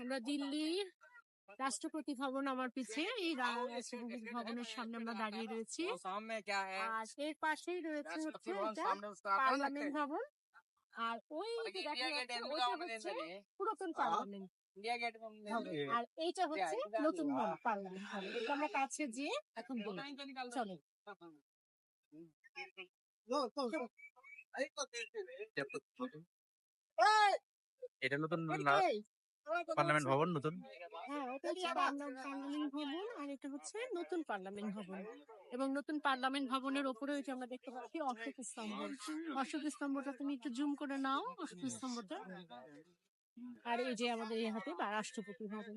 আমরা দিল্লির রাষ্ট্রপতি ভবন আমার পিছিয়ে এই রাষ্ট্রপতি ভবনের সামনে আমরা দাঁড়িয়ে রয়েছি। আর এর পাশেই রয়েছে হচ্ছে পার্লামেন্ট ভবন। আর ওই হচ্ছে পুরাতন পার্লামেন্ট আর এইটা হচ্ছে নতুন পার্লামেন্ট আমরা কাছে যে এখন বলি। চলো। এটা নতুন পার্লামেন্ট ভবন নতুন? হ্যাঁ ওটা হচ্ছে পার্লামেন্ট ভবন আর এটা হচ্ছে নতুন পার্লামেন্ট ভবন। এবং নতুন পার্লামেন্ট ভবনের ওপরে ওই যে আমরা দেখতে পাচ্ছি অশোক স্তম্ভ। অশোক স্তম্ভটা তুমি একটু জুম করে নাও অশোক স্তম্ভটা। আর এই যে আমাদের এই হাতে বা রাষ্ট্রপতি ভবন